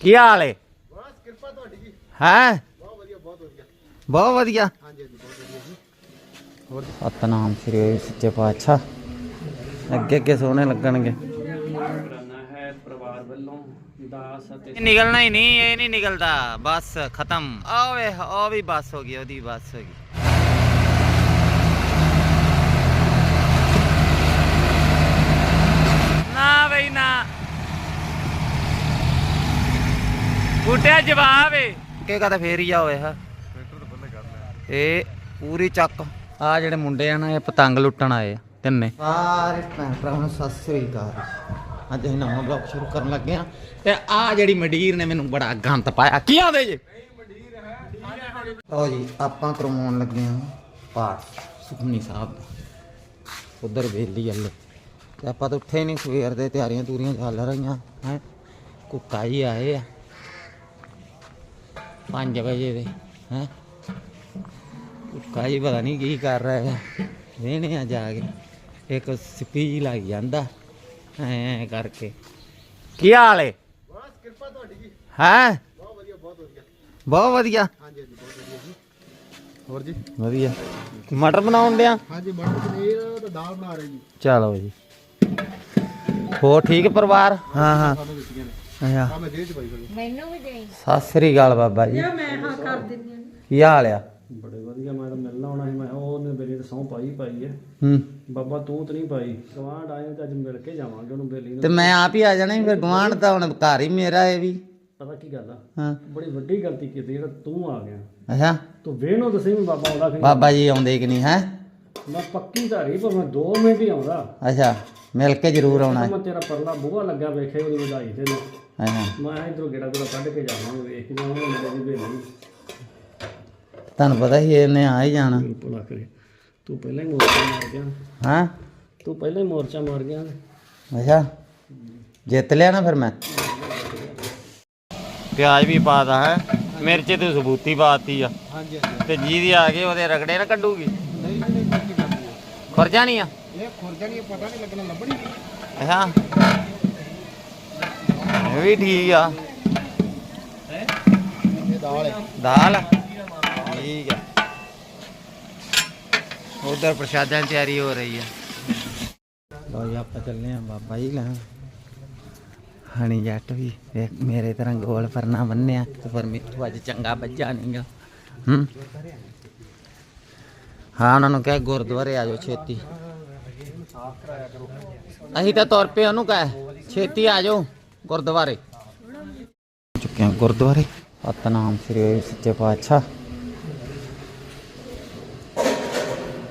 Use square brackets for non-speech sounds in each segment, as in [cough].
ਕੀ ਹਾਲ ਏ? ਬਸ ਕਿਰਪਾ ਤੁਹਾਡੀ ਜੀ। ਹੈ? ਬਹੁਤ ਵਧੀਆ ਬਹੁਤ ਵਧੀਆ। ਬਹੁਤ ਵਧੀਆ। ਹਾਂਜੀ ਹਾਂਜੀ ਬਹੁਤ ਵਧੀਆ ਜੀ। ਸਤਨਾਮ ਸ੍ਰੀ ਸੱਚੇ ਪਾਤਸ਼ਾਹ। ਅੱਗੇ ਅੱਗੇ ਸੋਹਣੇ ਲੱਗਣਗੇ। ਕਰਾਨਾ ਹੈ ਪਰਿਵਾਰ ਵੱਲੋਂ ਦਾਸ ਅਤੇ ਨਿਕਲਣਾ ਹੀ ਨਹੀਂ ਇਹ ਨਹੀਂ ਨਿਕਲਦਾ। ਬਸ ਖਤਮ। ਆ ਵੇ ਆ ਵੀ ਬਸ ਹੋ ਗਈ ਉਹਦੀ ਬਸ ਹੋ ਗਈ। ਨਾ ਬਈ ਨਾ। ਬੂਟਿਆ ਜਵਾਬ ਏ। ਕਿ ਕਹਦਾ ਫੇਰ ਹੀ ਆ ਹਾਂ ਇਹ ਪੂਰੀ ਚੱਕ। ਆ ਜਿਹੜੇ ਮੁੰਡੇ ਆ ਨਾ ਇਹ ਪਤੰਗ ਲੁੱਟਣ ਆਏ ਆ ਤਿੰਨੇ। ਸਾਰੇ ਭੈਣ ਭਰਾਵਾਂ ਨੂੰ ਸਤਿ ਸ੍ਰੀ ਅਕਾਲ। ਅੱਜ ਅਸੀਂ ਨਵਾਂ ਬਲੌਗ ਸ਼ੁਰੂ ਕਰਨ ਲੱਗੇ ਆ ਤੇ ਆ ਜਿਹੜੀ ਮੰਡੀਰ ਨੇ ਮੈਨੂੰ ਬੜਾ ਗੰਤ ਪਾਇਆ। ਕੀ ਆਂਦੇ ਜੇ ਲਓ ਜੀ ਆਪਾਂ ਕਰਵਾਉਣ ਲੱਗੇ ਆ ਪਾਠ ਸੁਖਮਨੀ ਸਾਹਿਬ ਦਾ। ਉਧਰ ਵੇਲੀ ਅੱਲੇ ਤੇ ਆਪਾਂ ਤਾਂ ਉੱਠੇ ਨਹੀਂ ਸਵੇਰ ਦੇ ਤਿਆਰੀਆਂ ਤੂਰੀਆਂ ਚੱਲ ਰਹੀਆਂ ਹੈ। ਕੁੱਕਾ ਹੀ ਆਏ ਆ। 5 ਵਜੇ ਦੇ ਹੈ? ਹੀ ਪਤਾ ਨਹੀਂ ਕੀ ਕਰ ਰਿਹਾ ਹੈ। ਵੇਹਣੇ ਆ ਜਾ ਕੇ। ਇੱਕ ਸਪੀ ਲੱਗ ਜਾਂਦਾ ਐ ਕਰਕੇ। ਕੀ ਹਾਲ ਏ? ਬਸ ਕਿਰਪਾ ਤੁਹਾਡੀ ਜੀ। ਹੈ? ਬਹੁਤ ਵਧੀਆ ਬਹੁਤ ਵਧੀਆ। ਬਹੁਤ ਵਧੀਆ? ਹਾਂਜੀ ਹਾਂਜੀ ਬਹੁਤ ਵਧੀਆ ਜੀ। ਹੋਰ ਜੀ? ਵਧੀਆ। ਮਟਰ ਬਣਾਉਣ ਡਿਆ? ਹਾਂਜੀ ਮਟਰ ਪਨੀਰ ਤੇ ਦਾਲ ਬਣਾ ਰਹੇ ਜੀ। ਚਲੋ ਜੀ। ਹੋਰ ਠੀਕ ਪਰਿਵਾਰ? ਹਾਂ ਹਾਂ। ਅੱਛਾ ਆ ਮੈਂ ਜੇਲ੍ਹ ਚ ਪਾਈ ਹੋਈ। ਮੈਨੂੰ ਵੀ ਦੇ ਸਤਿ ਸ੍ਰੀ ਅਕਾਲ ਬਾਬਾ ਜੀ। ਮੈਂ ਹਾਂ ਕਰ ਦਿੰਦੀ ਹਾਂ। ਕੀ ਹਾਲ ਆ? ਬੜੇ ਵਧੀਆ ਮੈਂ ਤਾਂ ਮਿਲਣਾ ਆਉਣਾ ਸੀ ਮੈਂ ਕਿਹਾ ਉਹਨੇ ਬੇਲੀ ਤੇ ਸਹੁੰ ਪਾਈ ਪਾਈ ਹੈ। ਹੂੰ। ਬਾਬਾ ਤੂੰ ਤਾਂ ਨਹੀਂ ਪਾਈ। ਗਵਾਂਢ ਆਏ ਤੇ ਅੱਜ ਮਿਲ ਕੇ ਜਾਵਾਂਗੇ ਉਹਨੂੰ ਬੇਲੀ ਤੇ ਨੂੰ ਮੈਂ ਆਪ ਹੀ ਆ ਜਾਣਾ ਸੀ, ਫਿਰ ਗਵਾਂਢ ਤਾਂ ਹੁਣ ਘਰ ਹੀ ਮੇਰਾ ਇਹ ਵੀ। ਪਤਾ ਕੀ ਗੱਲ ਆ? ਹਾਂ। ਬੜੀ ਵੱਡੀ ਗਲਤੀ ਕੀਤੀ ਜਿਹੜਾ ਤੂੰ ਆ ਗਿਆ। ਅੱਛਾ। ਤੂੰ ਵੇਹਨੋ ਦੱਸੀ ਵੀ ਬਾਬਾ ਆਉਂਦਾ ਕਿ ਨਹੀਂ। ਬਾਬਾ ਜੀ ਆਉਂਦੇ ਕਿ ਨਹੀਂ ਹੈ? ਮੈਂ ਪੱਕੀ ਧਾਰੀ ਪਰ ਮੈਂ 2 ਮਿੰਟ ਹੀ ਆਉਂਦਾ। ਅੱਛਾ। ਮਿਲ ਕੇ ਜ਼ਰੂਰ ਆਉਣਾ ਹੈ। ਮੈਂ ਤੇਰਾ ਪਰਲਾ ਬੂਹਾ ਲੱਗਾ ਵੇਖੇ ਉਹਦੀ ਵਧਾਈ ਤੇ ਨਾ। ਅੱਛਾ ਮੈਂ ਇਧਰੋਂ ਗੇੜਾ ਗੇੜਾ ਕੱਢ ਕੇ ਜਾਵਾਂਗੇ ਵੇਖ ਕੇ ਜਾਵਾਂਗੇ ਮੇਰੇ ਦੀ ਬੇਲੀ ਤੁਹਾਨੂੰ ਪਤਾ ਹੀ ਇਹਨੇ ਆ ਹੀ ਜਾਣਾ। ਭੁਲਾ ਕਰੇ। ਤੂੰ ਪਹਿਲਾਂ ਹੀ ਮੋਰਚਾ ਮਾਰ ਗਿਆ। ਹਾਂ? ਤੂੰ ਪਹਿਲਾਂ ਹੀ ਮੋਰਚਾ ਮਾਰ ਗਿਆ। ਅੱਛਾ। ਜਿੱਤ ਲਿਆ ਨਾ ਫਿਰ ਮੈਂ। ਪਿਆਜ਼ ਵੀ ਪਾਤਾ ਹੈ ਮਿਰਚ ਤੇ ਸਬੂਤੀ ਪਾਤੀ ਆ। ਹਾਂਜੀ ਤੇ ਜਿਹਦੀ ਆ ਗਈ ਉਹਦੇ ਰਗੜੇ ਨਾ ਕੱਢੂਗੀ। ਨਹੀਂ ਨਹੀਂ ਹੈ ਖਰਜਾ ਨਹੀਂ ਆ? ਇਹ ਖੁਰਜਾ ਨਹੀਂ ਪਤਾ ਨਹੀਂ ਲੱਗਣਾ ਲੱਭਣੀ ਅੱਛਾ ਇਹ ਵੀ ਠੀਕ ਆ। ਇਹ ਦਾਲ ਹੈ। ਦਾਲ? ਠੀਕ ਆ। ਉਧਰ ਪ੍ਰਸ਼ਾਦਾਂ ਦੀ ਤਿਆਰੀ ਹੋ ਰਹੀ ਆ। ਲੋ ਜੀ ਆਪਾਂ ਚੱਲੇ ਆ ਬਾਬਾ ਜੀ ਲੈ ਹਣੀ ਜੱਟ ਵੀ ਵੇਖ ਮੇਰੇ ਤਰ੍ਹਾਂ ਗੋਲ ਪਰਨਾ ਬੰਨਿਆ ਪਰ ਮਿੱਠੂ ਅੱਜ ਚੰਗਾ ਬੱਜਾ ਨਹੀਂਗਾ ਹੂੰ? ਹਾਂ ਉਹਨਾਂ ਨੂੰ ਕਹਿ ਗੁਰਦੁਆਰੇ ਆ ਜਾਓ ਛੇਤੀ ਅਸੀਂ ਤਾਂ ਤੁਰ ਪਏ ਉਹਨੂੰ ਕਹਿ ਛੇਤੀ ਆ ਜਾਓ ਗੁਰਦੁਆਰੇ ਚੁੱਕੇ ਹਾਂ ਗੁਰਦੁਆਰੇ ਸਤਨਾਮ ਸ੍ਰੀ ਸੱਚੇ ਪਾਤਸ਼ਾਹ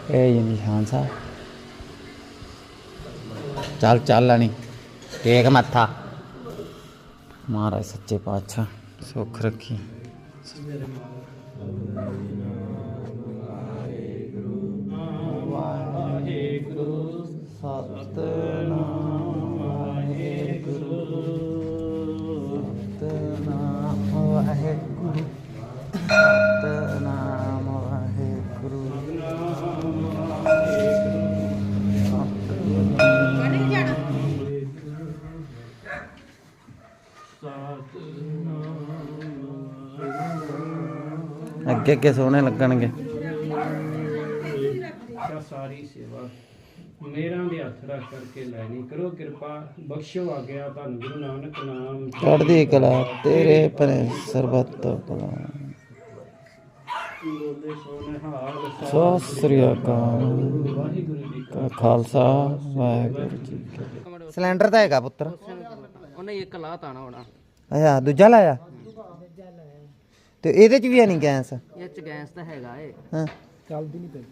ਇਹ ਜੀ ਨਿਸ਼ਾਨ ਸਾਹਿਬ ਚੱਲ ਚੱਲ ਲੈਣੀ ਟੇਕ ਮੱਥਾ ਮਹਾਰਾਜ ਸੱਚੇ ਪਾਤਸ਼ਾਹ ਸੁੱਖ ਸਤਨਾਮ ਵਾਹਿਗੁਰੂ ਸਤਨਾਮ ਵਾਹਿਗੁਰੂ ਸਤਨਾਮ ਵਾਹਿਗੁਰੂ ਅੱਗੇ ਅੱਗੇ ਸੋਹਣੇ ਲੱਗਣਗੇ। ਸਾਰੀ ਸੇਵਾ। ਮੇਰਾਂ ਦੇ ਹੱਥ ਰੱਖ ਕਰਕੇ ਲੈਣੀ ਕਰੋ ਕਿਰਪਾ ਬਖਸ਼ੋ ਆ ਗਿਆ ਤੁਹਾਨੂੰ ਗੁਰੂ ਨਾਨਕ ਨਾਮ। ਚੜ੍ਹਦੀ ਕਲਾ ਤੇਰੇ ਪਰੇ ਸਰਬੱਤ ਕਲਾ। ਸਤਿ ਸ੍ਰੀ ਅਕਾਲ। ਵਾਹਿਗੁਰੂ ਜੀ ਕਾ ਖਾਲਸਾ ਵਾਹਿਗੁਰੂ ਜੀ ਕੀ ਫਤਿਹ। ਸਿਲੰਡਰ ਤਾਂ ਹੈਗਾ ਪੁੱਤਰ। ਉਹਨੇ ਇੱਕ ਲਾ ਤਾਣਾ ਹੋਣਾ। ਅੱਛਾ ਦੂਜਾ ਲਾਇਆ? ਤੇ ਇਹਦੇ ਚ ਵੀ ਹੈ ਨਹੀਂ ਗੈਸ? ਇਹ ਚ ਗੈਸ ਤਾਂ ਹੈਗਾ ਏ। ਹਾਂ। ਚੱਲਦੀ ਨਹੀਂ ਪਈ।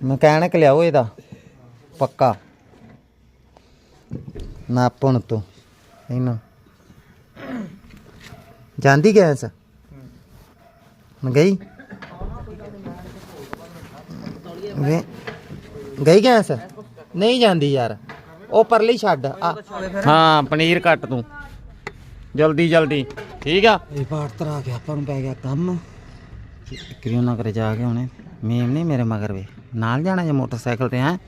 ਮਕੈਨਿਕ ਲਿਆਓ ਇਹਦਾ। ਪੱਕਾ। ਨਾਪਣ ਤੋਂ। ਇਹਨੂੰ। ਜਾਂਦੀ ਗੈਸ ਮੈਂ ਗਈ? ਗਈ ਗੈਸ ਨਹੀਂ ਜਾਂਦੀ ਯਾਰ। ਉਹ ਪਰਲੀ ਛੱਡ। ਹਾਂ ਪਨੀਰ ਕੱਟ ਤੂੰ। ਜਲਦੀ ਜਲਦੀ। ਠੀਕ ਆ? ਇਹ ਬਾਹਰ ਤਰਾ ਕੇ ਆਪਾਂ ਨੂੰ ਪੈ ਗਿਆ ਕੰਮ। ਕਿਰਿਓ ਨਾ ਕਰੇ ਜਾ ਕੇ ਹੁਣੇ ਮੇਮ ਨਹੀਂ ਮੇਰੇ ਮਗਰ ਵੇ। ਨਾਲ ਜਾਣਾ ਜੇ ਮੋਟਰਸਾਈਕਲ ਤੇ ਹੈ?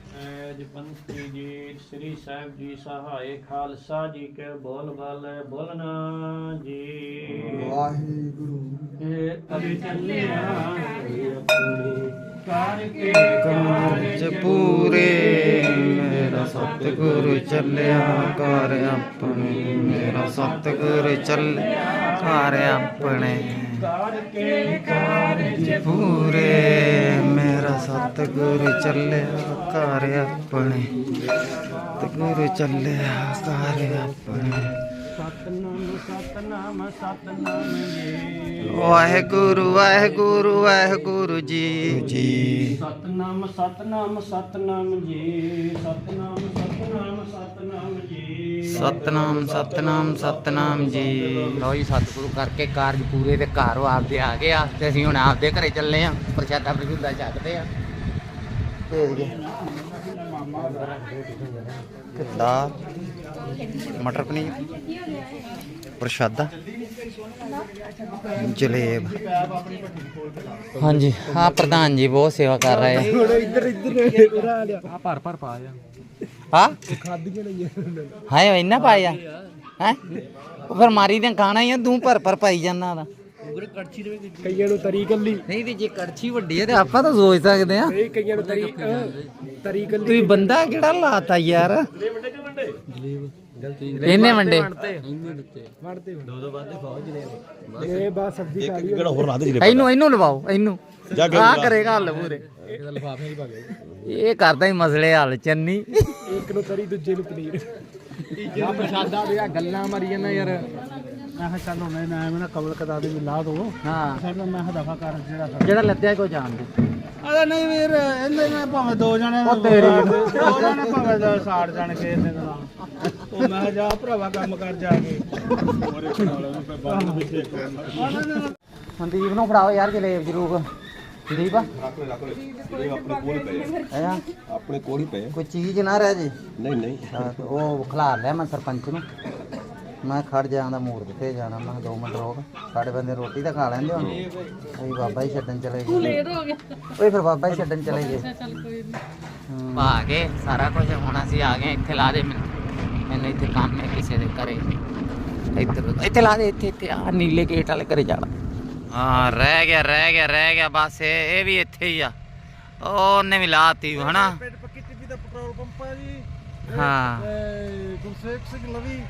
ਐਜ ਪੰਥੀ ਜੀ ਸ੍ਰੀ ਸਾਹਿਬ ਜੀ ਸਹਾਇ ਖਾਲਸਾ ਜੀ ਕੇ ਬੋਲ ਬਾਲੇ ਬੋਲਣਾ ਜੀ। ਵਾਹਿਗੁਰੂ। ਇਹ ਅਭੀ ਚੱਲਿਆ ਆਪਣੇ ਕਰਕੇ ਕਾਰਜ ਪੂਰੇ। ਮੇਰਾ ਸਤਿਗੁਰ ਚੱਲਿਆ ਕਰ ਆਪਣੇ। ਮੇਰਾ ਸਤਿਗੁਰ ਚੱਲਿਆ ਕਰ ਆਪਣੇ। ਕਰਕੇ ਕਾਰਜ ਪੂਰੇ। ਮੇਰਾ ਸਤਿਗੁਰ ਚੱਲਿਆ ਕਰ ਆਪਣੇ। ਸਤਿਗੁਰ ਚੱਲਿਆ ਕਰ ਆਪਣੇ। ਸਤਨਾਮ ਸਤਨਾਮ ਸਤਨਾਮ ਜੀ। ਵਾਹਿਗੁਰੂ ਵਾਹਿਗੁਰੂ ਵਾਹਿਗੁਰੂ ਜੀ ਜੀ। ਸਤਨਾਮ ਸਤਨਾਮ ਸਤਨਾਮ ਜੀ। ਸਤਨਾਮ ਸਤਨਾਮ ਸਤਨਾਮ ਜੀ। ਸਤਨਾਮ ਸਤਨਾਮ ਸਤਨਾਮ ਜੀ। ਲੋ ਜੀ ਸਤਿਗੁਰੂ ਕਰਕੇ ਕਾਰਜ ਪੂਰੇ ਤੇ ਘਰ ਉਹ ਆਪਦੇ ਆ ਗਏ ਆ ਤੇ ਅਸੀਂ ਹੁਣ ਆਪਦੇ ਘਰੇ ਚੱਲੇ ਆ। ਪ੍ਰਸ਼ਾਦਾ ਪ੍ਰਸ਼ੂਦਾ ਚੱਕਦੇ ਆ। ਭੇਜ ਗਏ ਕਿੱਦਾਂ? ਮਟਰ ਪਨੀਰ ਪ੍ਰਸ਼ਾਦਾ ਜਲੇਬ। ਹਾਂਜੀ ਹਾਂ ਪ੍ਰਧਾਨ ਜੀ ਬਹੁਤ ਸੇਵਾ ਕਰ ਰਹੇ ਆ। ਇੱਧਰ ਇੱਧਰ ਆ ਭਰ ਭਰ ਪਾ ਜਾ ਹਾਂ? ਖਾਦੀਆਂ ਨਹੀਂ ਹਾਏ ਇੰਨਾ ਪਾਇਆ। ਹੈ? ਉਹ ਫਿਰ ਮਾਰੀ ਤੇ ਖਾਣਾ ਹੀ ਆ ਤੂੰ ਭਰ ਭਰ ਪਾਈ ਜਾਂਦਾ ਦਾ ਕਈਆਂ ਨੂੰ ਤਰੀ ਕੱਲੀ। ਨਹੀਂ ਤੇ ਜੇ ਕੜਛੀ ਵੱਡੀ ਹੈ ਤੇ ਆਪਾਂ ਤਾਂ ਸੋਚ ਸਕਦੇ ਆ। ਨਹੀਂ ਕਈਆਂ ਨੂੰ ਤਰੀ ਅਹ, ਤਰੀ ਕੱਲੀ। ਤੁਸੀਂ ਬੰਦਾ ਕਿਹੜਾ ਲਾਤਾ ਯਾਰ? ਇਹਨੇ ਵੰਡੇ ਵੜਦੇ ਦੋ ਦੋ ਬਾਅਦ ਫੌਜ ਇਹ ਬਾ ਸਬਜ਼ੀ ਖਾ ਲਈ ਇਹਨੂੰ ਇਹਨੂੰ ਲਵਾਓ ਇਹਨੂੰ। ਆ ਕਰੇਗਾ ਹੱਲ ਪੂਰੇ। ਇਹ ਕਰਦਾ ਹੀ ਮਸਲੇ ਹੱਲ ਚੰਨੀ। ਇੱਕ ਨੂੰ ਤਰੀ ਦੂਜੇ ਨੂੰ ਪਨੀਰ। ਆ ਪ੍ਰਸ਼ਾਦਾ ਦੇ ਆ ਗੱਲਾਂ ਮਾਰੀ ਜਾਂਦਾ ਯਾਰ। ਮੈਂ ਕਿਹਾ ਚੱਲ ਹੁਣ ਮੈਂ ਮੈਂ ਕਬਲ ਕਦਾ ਦੇ ਲਾ ਦੋ। ਹਾਂ। ਫਿਰ ਮੈਂ ਦਫਾ ਕਰ ਜਿਹੜਾ ਜਿਹੜਾ ਲੱਦਿਆ ਕੋ ਜਾਣਦੇ। ਅਰੇ ਨਹੀਂ ਵੀਰ ਇਹਨੇ ਮੈਂ ਭਾਵੇਂ ਦੋ ਜਣੇ ਉਹ ਤੇਰੀ ਦੋ ਜਣੇ ਭਾਵੇਂ ਦੋ ਸਾੜ ਜਾਣ ਕੇ ਇਹਨੇ ਦਾ ਉਹ ਮੈਂ ਜਾ ਭਰਾਵਾ ਕੰਮ ਕਰ ਜਾ ਕੇ। ਸੰਦੀਪ ਨੂੰ ਫੜਾਓ ਯਾਰ ਜਲੇਬ ਜਰੂਰ। ਸੰਦੀਪ ਆਪਣੇ ਕੋਲ ਹੀ ਪਏ ਕੋਈ ਚੀਜ਼ ਨਾ ਰਹਿ ਜੇ। ਨਹੀਂ ਨਹੀਂ। ਉਹ ਖਿਲਾਰ ਲਿਆ ਮੈਂ ਸਰਪੰਚ ਨੂੰ। ਮੈਂ ਖੜ ਜਾਣਾ ਮੂਰ ਕਿੱਥੇ ਜਾਣਾ? ਮੈਂ 2 ਮਿੰਟ ਰੋਕ ਸਾਡੇ ਬੰਦੇ ਰੋਟੀ ਤਾਂ ਖਾ ਲੈਂਦੇ ਹੁਣ। ਅਸੀਂ ਬਾਬਾ ਹੀ ਛੱਡਣ ਚਲੇ ਗਏ। ਲੇਟ ਹੋ ਗਿਆ। ਓਏ ਫਿਰ ਬਾਬਾ ਹੀ ਛੱਡਣ ਚਲੇ ਗਏ। ਚੱਲ ਕੋਈ ਨਹੀਂ ਆ ਗਏ ਸਾਰਾ ਕੁਝ ਹੁਣ ਅਸੀਂ ਆ ਗਏ ਇੱਥੇ ਲਾ ਦੇ ਮੈਨੂੰ। ਮੈਨੂੰ ਇੱਥੇ ਕੰਮ ਹੈ ਕਿਸੇ ਦੇ ਘਰੇ। ਇੱਧਰ ਇੱਥੇ ਲਾ ਦੇ ਇੱਥੇ ਇੱਥੇ ਆ ਨੀਲੇ ਗੇਟ ਵਾਲੇ ਘਰੇ ਜਾਣਾ। ਹਾਂ ਰਹਿ ਗਿਆ ਰਹਿ ਗਿਆ ਰਹਿ ਗਿਆ ਬਸ ਇਹ ਇਹ ਵੀ ਇੱਥੇ ਹੀ ਆ। ਉਹ ਉਹਨੇ ਵੀ ਲਾਤੀ ਹਨਾ? ਪਿੰਡ ਪੱਕੀ ਟਿੱਬੀ ਦਾ ਪੈਟਰੋਲ ਪੰਪ ਆ ਜੀ। ਹਾਂ। ਸਿੰਘ ਲਵੀ।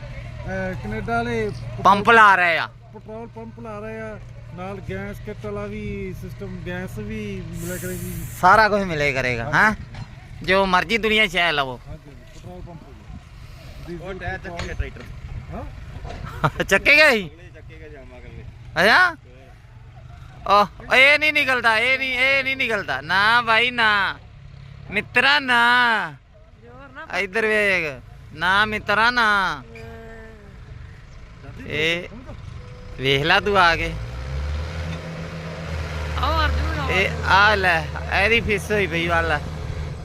ਅਹ ਕੈਨੇਡਾ ਵਾਲੇ ਪੰਪ ਲਾ ਰਹੇ ਆ। ਪੈਟਰੋਲ ਪੰਪ ਲਾ ਰਹੇ ਆ। ਨਾਲ ਗੈਸ ਕਿੱਟ ਵਾਲਾ ਵੀ ਸਿਸਟਮ ਗੈਸ ਵੀ ਮਿਲਿਆ ਕਰੇਗੀ। ਸਾਰਾ ਕੁਝ ਮਿਲੇ ਕਰੇਗਾ ਹਾਂ? ਜੋ ਮਰਜ਼ੀ ਦੁਨੀਆ ਚ ਲਵੋ। ਹਾਂਜੀ ਪੈਟਰੋਲ ਪੰਪ ਉਹ ਟਾਇਰ ਚੱਕੇ ਟਰੈਕਟਰ। ਹਾਂ? ਚੱਕੇਗਾ [laughs] ਹੀ ਚੱਕੇ ਕੇ ਜਾਵਾਂਗੇ ਅੱਛਾ? ਉਹ ਇਹ ਨਹੀਂ ਨਿਕਲਦਾ ਇਹ ਨਹੀਂ ਇਹ ਨਹੀਂ ਨਿਕਲਦਾ। ਨਾ ਭਾਈ ਨਾ। ਮਿੱਤਰਾ ਨਾ। ਇੱਧਰ ਵੇਖ ਨਾ ਮਿੱਤਰਾ ਨਾ। ਇਹ ਵੇਖ ਲਾ ਤੂੰ ਆ ਕੇ। ਇਹ ਆ ਲੈ ਇਹਦੀ ਫਿਸ ਹੋਈ ਪਈ ਵਾਲਾ।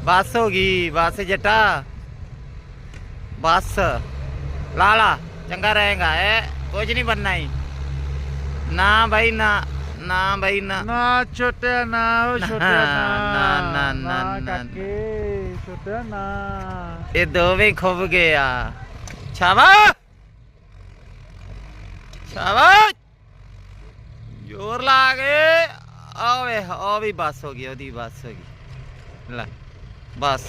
ਬੱਸ ਹੋ ਗਈ ਬੱਸ ਜੱਟਾ। ਬੱਸ। ਲਾ ਲਾ ਚੰਗਾ ਰਹੇਗਾ ਇਹ ਕੁਝ ਨਹੀਂ ਬੰਨਾ ਹੀ ਨਾ ਭਾਈ ਨਾ ਨਾ ਭਾਈ ਨਾ। ਨਾ ਛੋਟਿਆ ਨਾ ਉਹ ਛੋਟਿਆ ਨਾ, ਨਾ, ਨਾ, ਨਾ, ਨਾ। ਕਾਕੇ ਛੋਟਿਆ ਨਾ। ਇਹ ਦੋਵੇਂ ਖੁੱਭ ਗਏ ਆ। ਸ਼ਾਬਾ ਸ਼ਾਬਾ ਜ਼ੋਰ ਲਾ ਕੇ। ਆਵੇ ਆ ਵੀ ਬੱਸ ਹੋ ਗਈ ਉਹਦੀ ਬੱਸ ਹੋ ਗਈ। ਲੈ ਬਸ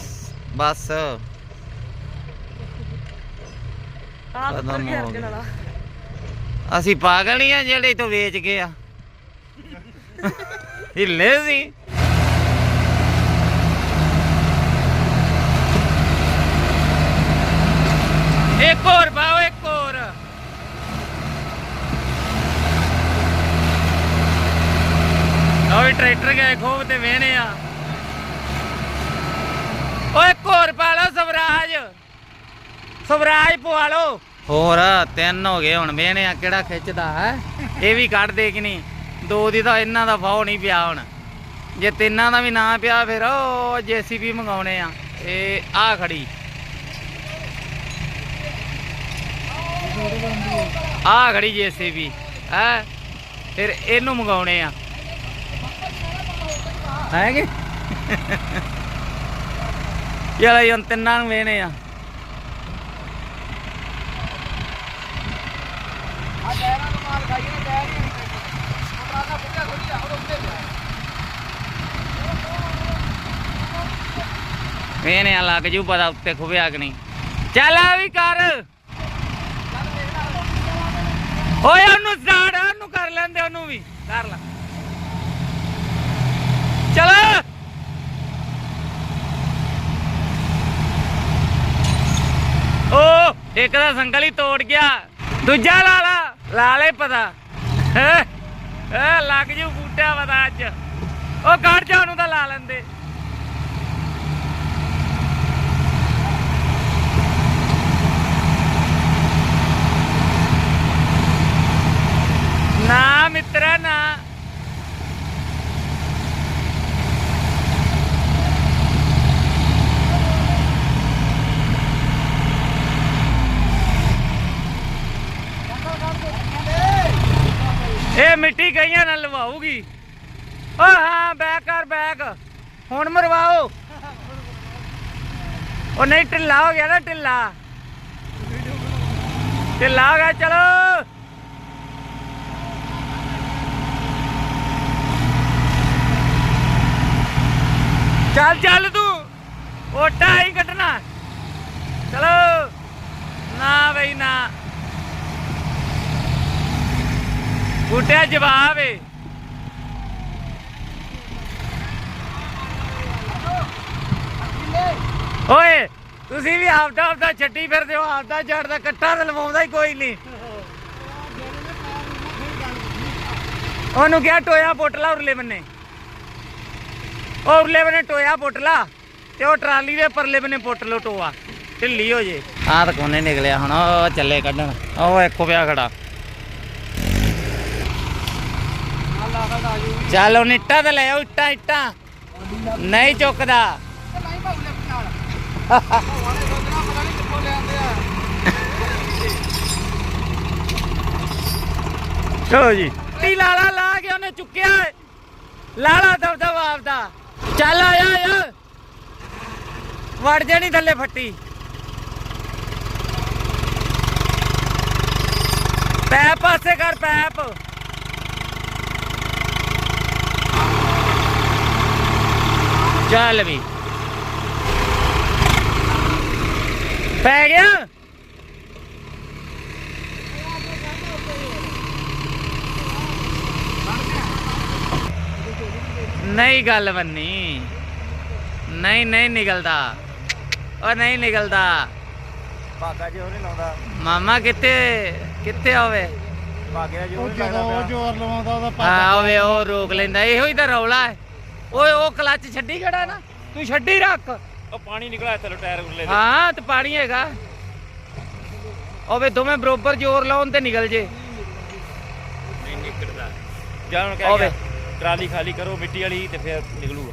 ਬਸ। ਅਸੀਂ ਪਾਗਲ ਹੀ ਆ ਜਿਹੜੇ ਤੋਂ ਵੇਚ ਗਏ ਆ। ਹਿੱਲੇ ਸੀ। ਇੱਕ ਹੋਰ ਪਾਓ ਇੱਕ ਹੋਰ ਓਏ ਟਰੈਕਟਰ ਗਏ ਖੋਬ ਤੇ ਵੇਹਣੇ ਆ। ਓਏ ਇੱਕ ਪਾ ਲਓ ਸਵਰਾਜ। ਸਵਰਾਜ ਪਵਾ ਲਓ। ਹੋਰ, ਤਿੰਨ ਹੋ ਗਏ ਹੁਣ, ਵੇਹਣੇ ਆ, ਕਿਹੜਾ ਖਿੱਚਦਾ ਹੈ? ਇਹ ਵੀ ਕੱਢ ਦੇ ਕਿ ਨਹੀਂ? ਦੋ ਦੀ ਤਾਂ ਇਹਨਾਂ ਦਾ ਫਾਉ ਨਹੀਂ ਪਿਆ ਹੁਣ। ਜੇ ਤਿੰਨਾਂ ਦਾ ਵੀ ਨਾ ਪਿਆ ਫਿਰ ਉਹ ਜੀਸੀਬੀ ਮੰਗਾਉਣੇ ਆ। ਇਹ ਆ ਖੜੀ। ਆ ਖੜੀ ਜੀਸੀਬੀ, ਹੈ? ਫਿਰ ਇਹਨੂੰ ਮੰਗਾਉਣੇ ਆ। Naik ya? Ya lah yang tenang ini ya. ਇਹਨੇ ਆ ਲੱਗ ਜੂ ਪਤਾ ਉੱਤੇ ਖੁਬਿਆ ਕਿ ਨਹੀਂ। ਚੱਲ ਆ ਵੀ ਕਰ। ਓਏ ਉਹਨੂੰ ਸਾੜ ਉਹਨੂੰ ਕਰ ਲੈਂਦੇ ਉਹਨੂੰ ਵੀ। ਕਰ ਲੈ। ਇੱਕ ਦਾ ਸੰਗਲ ਹੀ ਤੋੜ ਗਿਆ, ਦੂਜਾ ਲਾ ਲਾ ਲਾ ਲੈ ਪਤਾ। ਹੈਂ? ਲੱਗ ਜੂ ਬੂਟਾ ਪਤਾ ਅੱਜ। ਉਹ ਕੱਢ ਜਾ ਉਹਨੂੰ ਤਾਂ ਲਾ ਲੈਂਦੇ। ਨਾ ਮਿੱਤਰਾ, ਨਾ ਇਹ ਮਿੱਟੀ ਗਈਆਂ ਨਾਲ ਓ ਹਾਂ ਬੈਕ ਕਰ ਬੈਕ ਹੁਣ ਮਰਵਾਓ। ਉਹ ਨਹੀਂ, ਢਿੱਲਾ ਹੋ ਗਿਆ ਨਾ, ਢਿੱਲਾ। ਢਿੱਲਾ ਹੋ ਗਿਆ, ਚਲੋ। ਚੱਲ ਚੱਲ ਤੂੰ। ਓਟਾ ਹੀ ਕੱਟਣਾ ਚਲੋ। ਨਾ ਬਈ, ਨਾ। ਬੂਟਿਆ ਜਵਾਬ ਏ। ਓਏ, ਤੁਸੀਂ ਵੀ ਆਪਦਾ ਆਪਦਾ ਛੱਡੀ ਫਿਰਦੇ ਹੋ, ਆਪਦਾ ਜੜ ਕੱਟਾ ਤੇ ਲਵਾਉਂਦਾ ਹੀ ਕੋਈ ਨਹੀਂ। ਉਹਨੂੰ ਕਿਹਾ ਟੋਇਆ ਪੁੱਟ ਉਰਲੇ ਬੰਨੇ। ਉਹ ਉਰਲੇ ਬੰਨੇ ਟੋਇਆ ਪੁੱਟ ਤੇ ਉਹ ਟਰਾਲੀ ਦੇ ਪਰਲੇ ਬੰਨੇ ਪੁੱਟ ਲੋ ਟੋਆ। ਢਿੱਲੀ ਹੋ ਜੇ। ਆਹ ਤਾਂ ਕੋਨੇ ਨਿਕਲਿਆ ਹੁਣ, ਉਹ ਚੱਲੇ ਕੱਢਣ। ਉਹ ਇੱਕੋ ਪਿਆ ਖੜਾ। ਚੱਲ ਉਹ ਇੱਟਾਂ ਤੇ ਲੈ ਆਓ, ਇੱਟਾਂ ਇੱਟਾਂ। ਨਹੀਂ ਚੁੱਕਦਾ। ਚਲੋ ਜੀ। ਟੀ ਲਾਲਾ ਲਾ ਕੇ ਉਹਨੇ ਚੁੱਕਿਆ ਲਾਲਾ ਦਬਦਬ ਆਪਦਾ। ਚੱਲ ਆਇਆ ਆਇਆ ਵੜ ਜਾਣੀ ਥੱਲੇ ਫੱਟੀ। ਪੈਪ ਪਾਸੇ ਕਰ ਪੈਪ। ਚੱਲ ਵੀ। ਪੈ ਗਿਆ? ਨਹੀਂ ਗੱਲ ਬੰਨੀ। ਨਹੀਂ ਨਹੀਂ ਨਿਕਲਦਾ। ਉਹ ਨਹੀਂ ਨਿਕਲਦਾ। ਭਾਗਾ ਜੀ ਉਹ ਨਹੀਂ ਲਾਉਂਦਾ। ਮਾਮਾ ਕਿੱਥੇ ਕਿੱਥੇ ਹੋਵੇ ਭਾਗੇ ਜੀ ਉਹ ਜਦੋਂ। ਜ਼ੋਰ ਲਵਾਉਂਦਾ ਉਹਦਾ ਹਾਂ ਹੋਵੇ ਉਹ ਰੋਕ ਲੈਂਦਾ। ਇਹੋ ਹੀ ਤਾਂ ਰੌਲਾ ਹੈ। ਓਏ ਉਹ ਕਲੱਚ ਛੱਡੀ ਖੜਾ ਨਾ। ਤੂੰ ਛੱਡੀ ਰੱਖ। ਉਹ ਪਾਣੀ ਨਿਕਲਿਆ ਥੱਲੇ ਟਾਇਰ ਉਰਲੇ ਦੇ। ਹਾਂ ਤੇ ਪਾਣੀ ਹੈਗਾ। ਓਵੇ ਦੋਵੇਂ ਬਰੋਬਰ ਜ਼ੋਰ ਲਾਉਣ ਤੇ ਨਿਕਲ ਜੇ। ਨਹੀਂ ਨਿਕਲਦਾ। ਜਾਣ ਕਹਿ। ਗਿਆ ਟਰਾਲੀ ਖਾਲੀ ਕਰੋ ਮਿੱਟੀ ਵਾਲੀ ਤੇ ਫਿਰ ਨਿਕਲੂਗਾ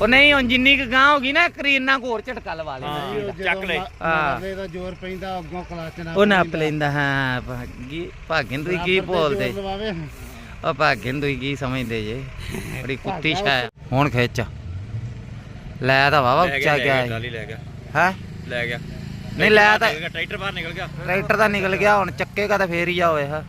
ਉਹ। ਨਹੀਂ ਹੁਣ ਜਿੰਨੀ ਕੁ ਗਾਂ ਹੋ ਗਈ ਨਾ ਕਰੀਨਾ ਕੋ ਹੋਰ ਝਟਕਾ ਲਵਾ ਲੈ ਹਾਂ ਚੱਕ ਲੈ। ਹਾਂ। ਮਾਰਦੇ ਦਾ ਜ਼ੋਰ ਪੈਂਦਾ ਅੱਗੋਂ ਕਲਾਸ ਨਾਲ ਉਹ ਨੱਪ ਲੈਂਦਾ ਹਾਂ ਭਾਗੀ ਭਾਗਿੰ ਤੂੰ ਕੀ ਬੋਲਦੇ? ਉਹ ਭਾਗਿੰ ਤੂੰ ਕੀ ਸਮਝਦੇ ਜੇ? ਬੜੀ ਕੁੱਤੀ ਛਾਇਆ ਹੁਣ ਖਿੱਚ। ਲੈ ਤਾਂ ਵਾਵਾ ਲੈ ਉੱਚਾ ਗਿਆ ਟਰਾਲੀ ਲੈ ਗਿਆ। ਹੈ? ਲੈ ਗਿਆ। ਨਹੀਂ ਲੈ ਤਾਂ ਟਰੈਕਟਰ ਬਾਹਰ ਨਿਕਲ ਗਿਆ। ਟਰੈਕਟਰ ਤਾਂ ਨਿਕਲ ਗਿਆ ਹੁਣ ਚੱਕੇਗਾ ਤਾਂ ਫੇਰ ਹੀ ਆ ਹੋਏ ਹਾਂ।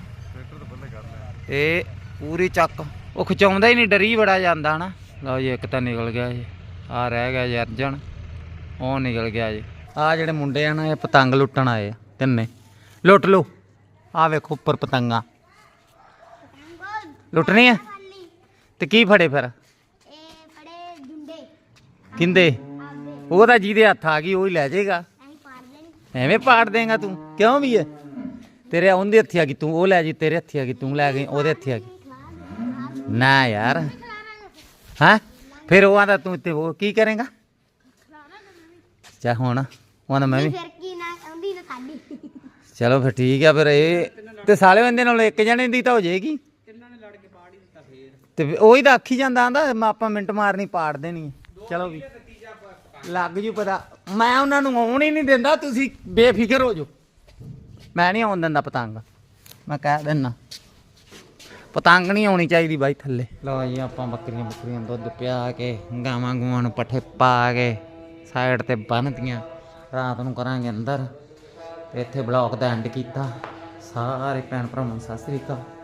ਇਹ ਪੂਰੀ ਚੱਕ। ਉਹ ਖਿਚਾਉਂਦਾ ਹੀ ਨਹੀਂ ਡਰੀ ਬੜਾ ਜਾਂਦਾ ਹਨਾ। ਲਓ ਜੀ ਇੱਕ ਤਾਂ ਨਿਕਲ ਗਿਆ ਜੀ। ਆ ਰਹਿ ਗਿਆ ਜੀ ਅਰਜਨ। ਉਹ ਨਿਕਲ ਗਿਆ ਜੀ। ਆ ਜਿਹੜੇ ਮੁੰਡੇ ਆ ਨਾ ਇਹ ਪਤੰਗ ਲੁੱਟਣ ਆਏ ਆ ਤਿੰਨੇ। ਲੁੱਟ ਲਓ। ਆ ਵੇਖੋ ਉੱਪਰ ਪਤੰਗਾਂ। ਲੁੱਟਣੀ ਆ? ਤੇ ਕੀ ਫੜੇ ਫਿਰ? ਕਿੰਦੇ ਉਹ ਤਾਂ ਜਿਹਦੇ ਹੱਥ ਆ ਗਈ ਉਹ ਹੀ ਲੈ ਜਾਏਗਾ। ਐਂ ਪਾੜ ਦੇਣ ਐਵੇਂ ਪਾੜ ਦੇਗਾ ਤੂੰ। ਕਿਉਂ ਵੀ ਹੈ ਤੇਰੇ ਉਹਦੇ ਹੱਥੀ ਆ ਗਈ ਤੂੰ ਉਹ ਲੈ ਜੀ ਤੇਰੇ ਹੱਥੀ ਆ ਗਈ ਤੂੰ ਲੈ ਗਈ ਉਹਦੇ ਹੱਥੀ ਆ ਗਈ। ਨਾ ਯਾਰ। ਹਾਂ? ਫਿਰ ਉਹ ਆਂਦਾ ਤੂੰ ਤੇ ਉਹ ਕੀ ਕਰੇਗਾ? ਚਾ ਹੁਣ ਉਹਨਾਂ ਮੈਂ ਵੀ ਫਿਰ ਕੀ ਨਾ ਆਉਂਦੀ ਨਾ ਸਾਡੀ। ਚਲੋ ਫਿਰ ਠੀਕ ਆ ਫਿਰ ਇਹ ਤੇ ਸਾਲੇ ਬੰਦੇ ਨਾਲ ਇੱਕ ਜਣੇ ਦੀ ਤਾਂ ਹੋ ਜਾਏਗੀ। ਤੇ ਫਿਰ। ਉਹੀ ਤਾਂ ਆਖੀ ਜਾਂਦਾ ਆਂਦਾ ਮੈਂ ਆਪਾਂ ਮਿੰਟ ਮਾਰਨੀ ਪਾੜ ਦੇਣੀ ਹੈ। ਚਲੋ ਵੀ। ਲੱਗ ਜੂ ਪਤਾ। ਮੈਂ ਉਹਨਾਂ ਨੂੰ ਆਉਣ ਹੀ ਨਹੀਂ ਦਿੰਦਾ, ਤੁਸੀਂ ਬੇਫਿਕਰ ਹੋ ਜਾਓ। ਮੈਂ ਨਹੀਂ ਆਉਣ ਦਿੰਦਾ ਪਤੰਗ। ਮੈਂ ਕਹਿ ਦਿੰਦਾ ਪਤੰਗ ਨਹੀਂ ਆਉਣੀ ਚਾਹੀਦੀ ਬਾਈ ਥੱਲੇ। ਲਓ ਜੀ, ਆਪਾਂ ਬੱਕਰੀਆਂ ਬੱਕਰੀਆਂ ਦੁੱਧ ਪਿਆ ਕੇ, ਗਾਵਾਂ ਗੂਆਂ ਨੂੰ ਪੱਠੇ ਪਾ ਕੇ ਸਾਈਡ ਤੇ ਬੰਨ੍ਹਤੀਆਂ ਰਾਤ ਨੂੰ ਕਰਾਂਗੇ ਅੰਦਰ। ਤੇ ਇੱਥੇ ਬਲੌਕ ਦਾ ਐਂਡ ਕੀਤਾ। ਸਾਰੇ ਭੈਣ ਭਰਾਵਾਂ ਨੂੰ ਸਤਿ ਸ੍ਰੀ ਅਕਾਲ।